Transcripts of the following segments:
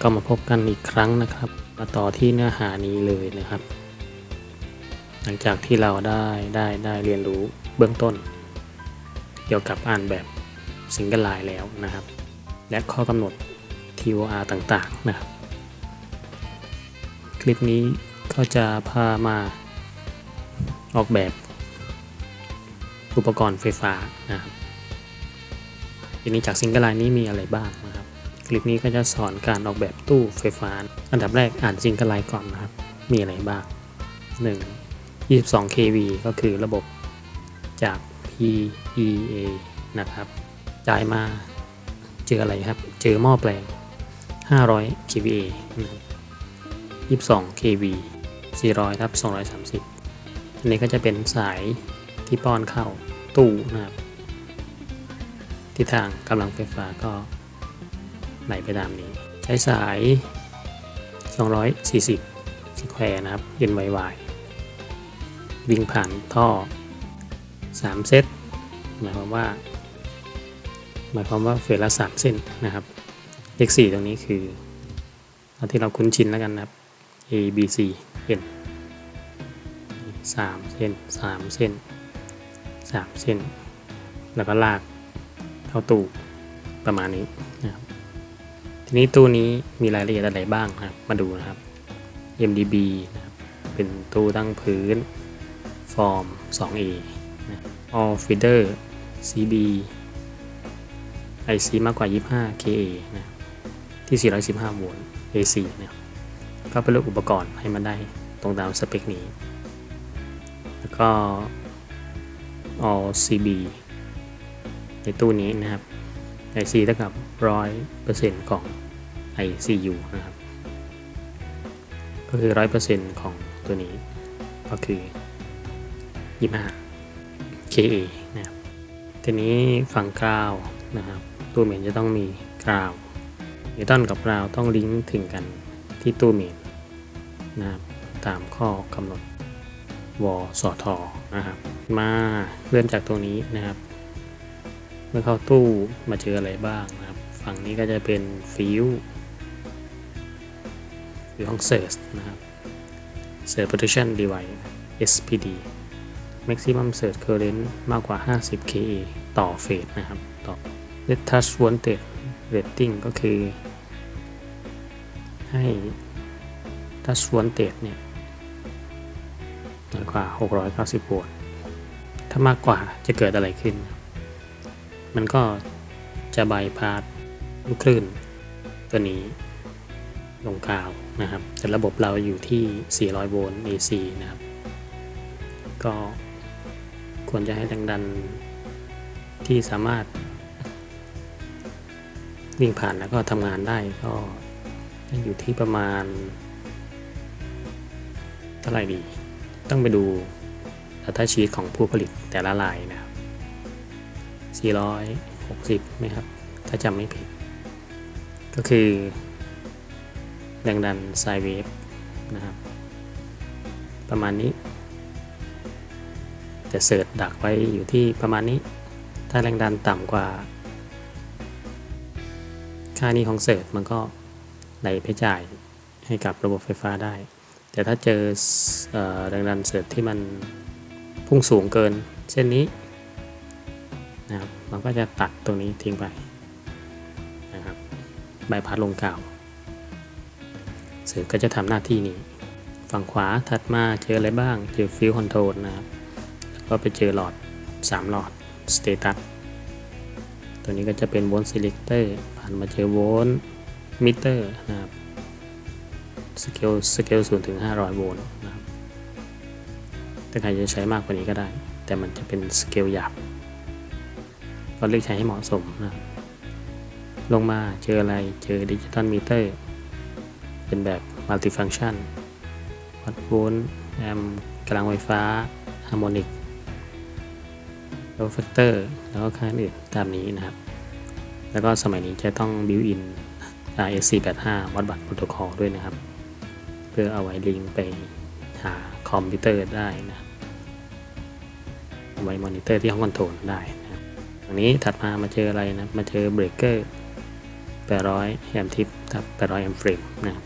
ก็มาพบกันอีกครั้งนะครับ มาต่อที่เนื้อหานี้เลยนะครับ หลังจากที่เราได้ได้ได้เรียนรู้เบื้องต้น เกี่ยวกับอ่านแบบซิงเกิลไลน์แล้วนะครับ และข้อกำหนด TOR ต่างๆนะครับ คลิปนี้ก็จะพามาออกแบบอุปกรณ์ไฟฟ้านะครับทีนี้จากซิงเกิลไลน์นี้มีอะไรบ้างนะครับ คลิปนี้ก็จะสอนการออกแบบตู้ไฟฟ้า อันดับแรกอ่านซิงเกิลไลน์ก่อนนะครับ มีอะไรบ้าง 1. 22 kV ก็คือระบบจาก PEA นะครับ จ่ายมาเจออะไรครับ เจอหม้อแปลง 500 kVA นะครับ22 kV 400ทับ230 อันนี้ก็จะเป็นสายที่ป้อนเข้าตู้นะครับทิศทางกำลังไฟฟ้าก็ ไหลไปตามนี้ ใช้สาย 240สแควร์นะครับ NYY วิ่งผ่านท่อ 3 เซตหมายความว่า หมายความว่าเฟสละ3เส้นนะครับ เลข 4 ตรงนี้คือเอาที่เราคุ้นชินแล้วกันนะครับ A B C N สามเส้นสามเส้นสามเส้น แล้วก็ลากเข้าตู้ประมาณนี้นะครับ ทีนี้ตู้นี้มีรายละเอียดอะไรบ้างนะครับ มาดูนะครับ MDB นะครับเป็นตู้ตั้งพื้นฟอร์ม 2A นะ All Feeder CB IC มากกว่า 25 KA นะที่ 415 โวลต์ AC นะก็ไปเลือกอุปกรณ์ให้มันได้ตรงตามสเปคนี้ แล้วก็ all CB ในตู้นี้นะครับ IC เท่ากับ 100%ของ ICU นะครับ ก็คือ 100%ของตัวนี้ก็คือ25 KA นะครับ ทีนี้ฝั่งกราวนะครับตู้เมนจะต้องมีกราวนิวตันกับกราวต้องลิงก์ถึงกันที่ตู้เมนนะครับตามข้อกำหนดวสทนะครับ มาเริ่มจากตรงนี้นะครับ เมื่อเข้าตู้มาเจออะไรบ้างนะครับ ฝั่งนี้ก็จะเป็นฟิว รือห้อง Search นะครับ Search Protection Device SPD Maximum Search Current มากกว่า 50 kA ต่อเฟสนะครับ ต่อ Red Touch Wanted Rating ก็คือ ให้ Touch Wanted เนี่ยน้อยกว่า 690 โวลต์ ถ้ามากกว่าจะเกิดอะไรขึ้น มันก็จะใบพาดลูกคลื่นตัวนี้ ลงกาวนะครับแต่ระบบเราอยู่ที่ 400 โวลต์ AC นะครับ ก็ควรจะให้แรงดันที่สามารถ วิ่งผ่านแล้วก็ทำงานได้ก็อยู่ที่ประมาณ เท่าไหร่ดี ต้องไปดู Data Sheet ของผู้ผลิตแต่ละลายนะครับ 460ไหมครับ ถ้าจำไม่ผิด ก็คือ แรงดันไซเวฟนะครับ ประมาณนี้ จะเสิร์ชดักไว้อยู่ที่ประมาณนี้ ถ้าแรงดันต่ำกว่า ค่านี้ของเสิร์ชมันก็ไหลไปจ่ายให้กับระบบไฟฟ้าได้ แต่ถ้าเจอเออแรงดันเสิร์ชที่มันพุ่งสูงเกินเส้นนี้นะครับมันก็จะตัดตรงนี้ทิ้งไปนะครับใบพัดลงกาว เสิร์ชก็จะทำหน้าที่นี้ ฝั่งขวาถัดมาเจออะไรบ้าง เจอฟิวคอนโทรลนะครับ แล้วก็ไปเจอหลอด 3 หลอดสเตตัสตัวนี้ก็จะเป็นโวลต์ e ิ e เตอร์ผ่านมาเจอโวลต์มิเตอร์นะครับสเกลสเกล0ถึง500โวลต์นะครับแต่ใครจะใช้มากกว่านี้ก็ได้ แต่มันจะเป็นสเกลหยาบก็เลือกใช้ให้เหมาะสมนะลงมาเจออะไรเจอดิจิตอลมิเตอร์ เป็นแบบมัลติฟัง c t ชันวัดโวลต์แอมป์กำลังไฟฟ้าฮาร์โมนิกโลแฟกเตอร์แล้วก็ค่าอื่นตามนี้นะครับ แล้วก็สมัยนี้จะต้องบิวอิน RS485 วัดบัตรโปรโตคอลด้วยนะครับ เพื่อเอาไว้ลิงก์ไปหาคอมพิวเตอร์ได้นะครับเอาไว้มอนิเตอร์ที่ห้องคอนโทรลได้นะครับตรงนี้ถัดมามาเจออะไรนะ มาเจอเบรกเกอร์800แอมทิปกับ800แอมเฟรมนะครับ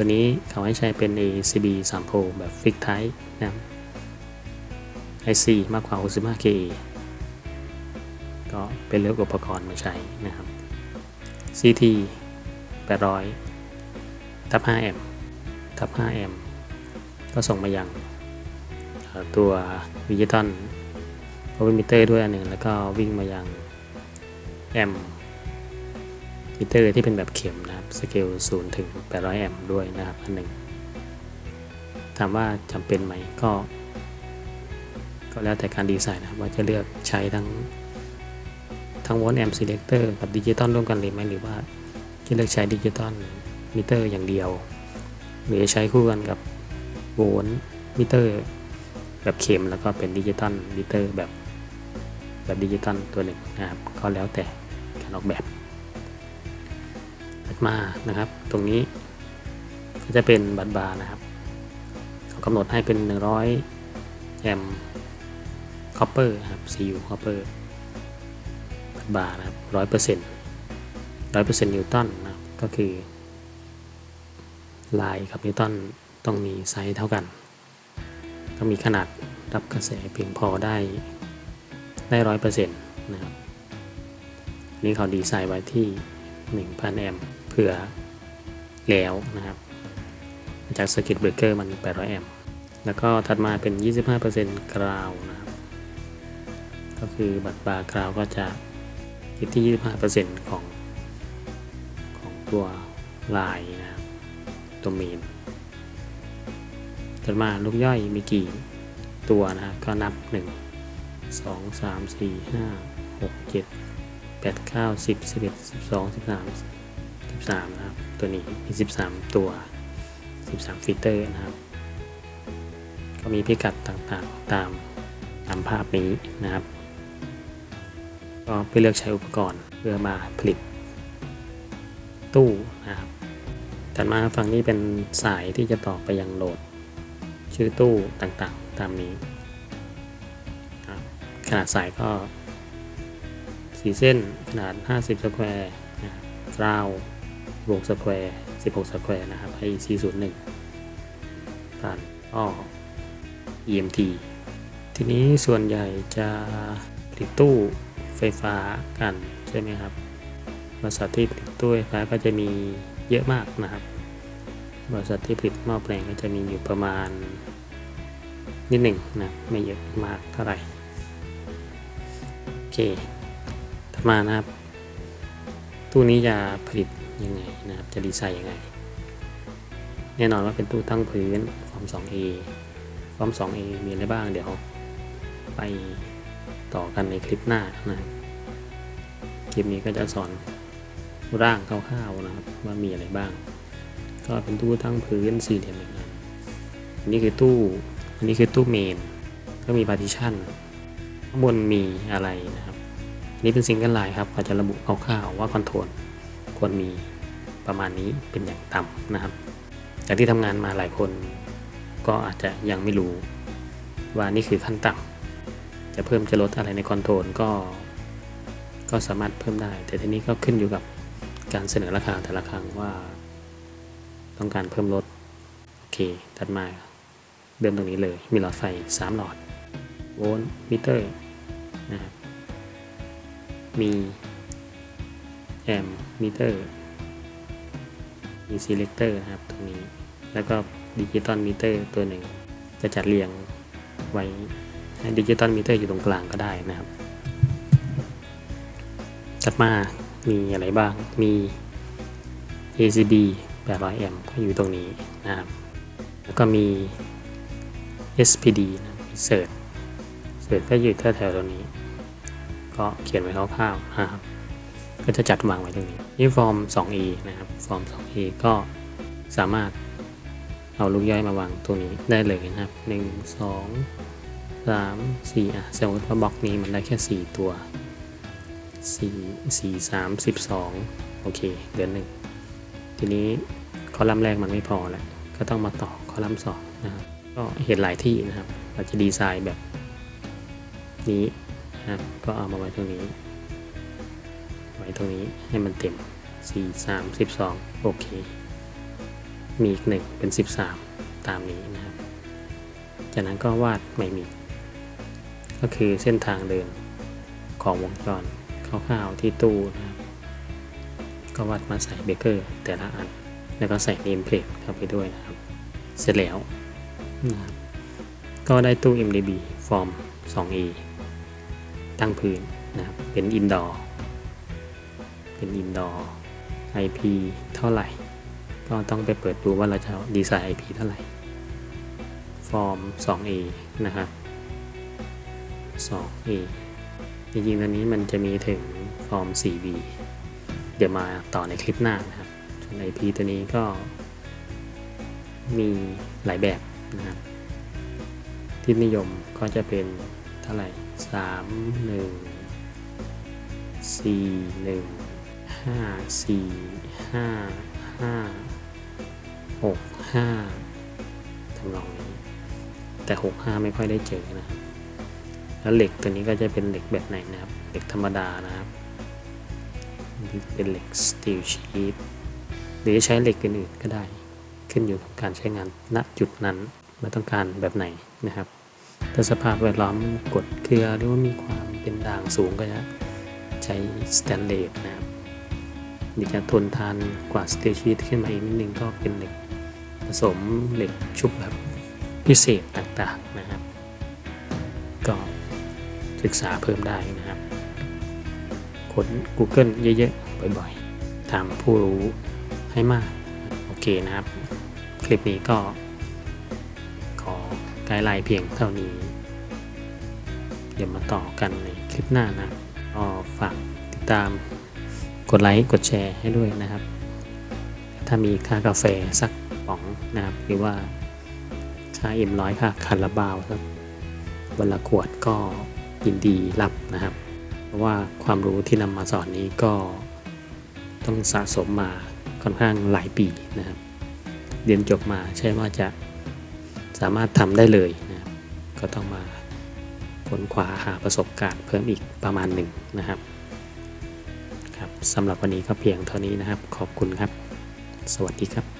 ตัวนี้เขาให้ใช้เป็น ACB 3 p o แบบฟิกไทป์นะครับ IC มากกว่า 65k ก็เป็นเลือกอุปกรณ์มาใช้นะครับ CT 800ทับ5แอมป์ทับ5แอมป์ก็ส่งมายังตัวดิจิตอลโวลต์มิเตอร์ด้วยอันหนึ่งแล้วก็วิ่งมายังแอมป์ มิเตอร์ที่เป็นแบบเข็มนะครับสเกล0ถึง 800 แอมป์ด้วยนะครับอันหนึ่งถามว่าจำเป็นไหมก็ ก็แล้วแต่การดีไซน์นะครับว่าจะเลือกใช้ทั้งทั้งวอลแอมป์ซีเลคเตอร์กับดิจิตอลร่วมกันเลยไหมหรือว่าจะเลือกใช้ดิจิตอลมิเตอร์อย่างเดียว หรือจะใช้คู่กันกับโวลต์มิเตอร์แบบเข็มแล้วก็เป็นดิจิตอลมิเตอร์แบบแบบดิจิตอลตัวหนึ่งนะครับก็แล้วแต่การออกแบบ มานะครับ ตรงนี้ก็จะเป็นบัตรบาร์นะครับเขากำหนดให้เป็น 100 แอมป์คอปเปอร์ครับ CU คอปเปอร์บาร์นะครับร้อยเปอร์เซ็นต์ร้อยเปอร์เซ็นต์นิวตันนะครับก็คือลายกับนิวตันต้องมีไซส์เท่ากัน ต้องมีขนาดรับกระแสเพียงพอได้ได้ร้อยเปอร์เซ็นต์นะครับนี่เขาดีไซน์ไว้ที่ 1,000 แอมป์ เพื่อแล้วนะครับ จากสกิตเบรกเกอร์มัน 800 แอมป์แล้วก็ถัดมาเป็น 25%กราวนะครับ ก็คือบัตรบาร์กราวก็จะคิดที่ 25%ของของตัวลายนะครับตัวเมนถัดมาลูกย่อยมีกี่ตัวนะครับ ก็นับ 1 2 3 4 5 6 7 8 9 10 11 12 13 13 นะครับ ตัวนี้มี 13 ตัว 13ฟิลเตอร์นะครับ ก็มีพิกัดต่างๆตามตามภาพนี้นะครับ ก็เพื่อเลือกใช้อุปกรณ์เพื่อมาผลิตตู้นะครับถัดมาฝั่งนี้เป็นสายที่จะต่อไปยังโหลด ชื่อตู้ต่างๆ ตามนี้ขนาดสายก็4เส้นขนาด 50สแควร์นะครับกราว 6สแควร์16 สแควร์นะครับให้ 401ผ่านอ้อ EMT ทีนี้ส่วนใหญ่จะผลิตตู้ไฟฟ้ากันใช่ไหมครับบริษัทที่ผลิตตู้ไฟฟ้าก็จะมีเยอะมากนะครับ บริษัทที่ผลิตหม้อแปลงก็จะมีอยู่ประมาณนิดหนึ่งนะไม่เยอะมากเท่าไหร่โอเคถัดมานะครับ ตู้นี้จะผลิต ยังไงนะครับ จะดีไซน์ยังไง แน่นอนว่าเป็นตู้ตั้งพื้นฟอร์ม 2A ฟอร์ม 2A มีอะไรบ้างเดี๋ยวไปต่อกันในคลิปหน้านะครับคลิปนี้ก็จะสอนร่างคร่าวๆนะครับ ว่ามีอะไรบ้าง ก็เป็นตู้ตั้งพื้นสี่เหลี่ยมอย่างนั้นอันนี้คือตู้ อันนี้คือตู้เมน ก็มี partition ข้างบนมีอะไรนะครับอันนี้เป็นซิงเกิลไลน์ครับเขาจะระบุคร่าวๆว่าคอนโทรลควรมี ประมาณนี้เป็นอย่างต่ำนะครับ จากที่ทำงานมาหลายคนก็อาจจะยังไม่รู้ว่านี่คือขั้นต่ำจะเพิ่มจะลดอะไรในคอนโทรลก็ ก็สามารถเพิ่มได้ แต่ทีนี้ก็ขึ้นอยู่กับการเสนอราคาแต่ละครั้งว่า ต้องการเพิ่มลดโอเคถัดมาเดิมตรงนี้เลยมีหลอดไฟ 3 หลอดโวลต์มิเตอร์นะครับมีแอมมิเตอร์ มีซีเล c เตอร์นะครับตรงนี้ แล้วก็ดิจิตอลมิเตอร์ตัวหนึ่ง จะจัดเรียงไว้ให้ดิจิตอลมิเตอร์อยู่ตรงกลางก็ได้นะครับ ถัดมามีอะไรบ้าง มี ACB 800แอมป์ก็อยู่ตรงนี้นะครับ แล้วก็มี SPD นะมีเสิร์ชเสิร์ชก็อยู่แถวๆตรงนี้ ก็เขียนไว้คร่าวๆนะครับ ก็จะจัดวางไว้ตรงนี้นี่ฟอร์ม 2e นะครับฟอร์ม 2e ก็สามารถเอาลูกย่อยมาวางตรงนี้ได้เลยนะครับ 1 2 3 4อะสมมติว่าบล็อกนี้มันได้แค่ 4 ตัว 4 4 3 12 โอเคเดือนหนึ่งทีนี้คอลัมน์แรกมันไม่พอแล้วก็ต้องมาต่อคอลัมน์สองนะครับก็เห็นหลายที่นะครับ เราจะดีไซน์แบบนี้นะครับก็เอามาไว้ตรงนี้ ตรงนี้ให้มันเต็มสี่สามสิบสองโอเค มีอีกหนึ่งเป็นสิบสามตามนี้นะครับ จากนั้นก็วาดไม่มี ก็คือเส้นทางเดินของวงจรคร่าวๆที่ตู้นะครับ ก็วาดมาใส่เบเกอร์แต่ละอัน แล้วก็ใส่เนมเพลทเข้าไปด้วยนะครับ เสร็จแล้วนะครับก็ได้ตู้ MDB ฟอร์ม 2E ตั้งพื้นนะครับเป็นอินดอร์ เป็นอินดอร์ IP เท่าไหร่ ก็ต้องไปเปิดดูว่าเราจะดีไซน์ IP เท่าไหร่ ฟอร์ม 2A นะครับ 2A จริงๆตอนนี้มันจะมีถึงฟอร์ม 4B เดี๋ยวมาต่อในคลิปหน้านะครับส่วน IP ตัวนี้ก็มีหลายแบบนะครับที่นิยมก็จะเป็นเท่าไหร่ 3 1 4 1 5 4 5 5 6 5ทำนองนี้แต่6 5ไม่ค่อยได้เจอนะครับ แล้วเหล็กตัวนี้ก็จะเป็นเหล็กแบบไหนนะครับ เหล็กธรรมดานะครับ เป็นเหล็กสตีลชีตหรือจะใช้เหล็กอื่นๆก็ได้ ขึ้นอยู่กับการใช้งานณจุดนั้นไม่ต้องการแบบไหนนะครับ ถ้าสภาพแวดล้อมกดเกลือหรือว่ามีความเป็นด่างสูงก็จะใช้สแตนเลสนะครับ มีจะทนทานกว่าสเตลชีตขึ้นมาอีกนิดนึงก็เป็นเหล็กผสมเหล็กชุบแบบพิเศษต่างๆนะครับ ก็ศึกษาเพิ่มได้นะครับค้น Google เยอะๆ บ่อยๆถามผู้รู้ให้มาก โอเคนะครับ คลิปนี้ก็ ขอไกด์ไลน์เพียงเท่านี้ เดี๋ยวมาต่อกันในคลิปหน้านะก็ฝากติดตาม กดไลค์กดแชร์ให้ด้วยนะครับ ถ้ามีค่ากาแฟสักป๋องนะครับ หรือว่าค่าเอ็มร้อยค่าคาราบาวสักวันละขวดก็ยินดีรับนะครับ เพราะว่าความรู้ที่นำมาสอนนี้ก็ต้องสะสมมาค่อนข้างหลายปีนะครับ เรียนจบมาใช่ว่าจะสามารถทำได้เลยนะครับก็ต้องมาค้นคว้าหาประสบการณ์เพิ่มอีกประมาณหนึ่งนะครับ สำหรับวันนี้ก็เพียงเท่านี้นะครับ ขอบคุณครับ สวัสดีครับ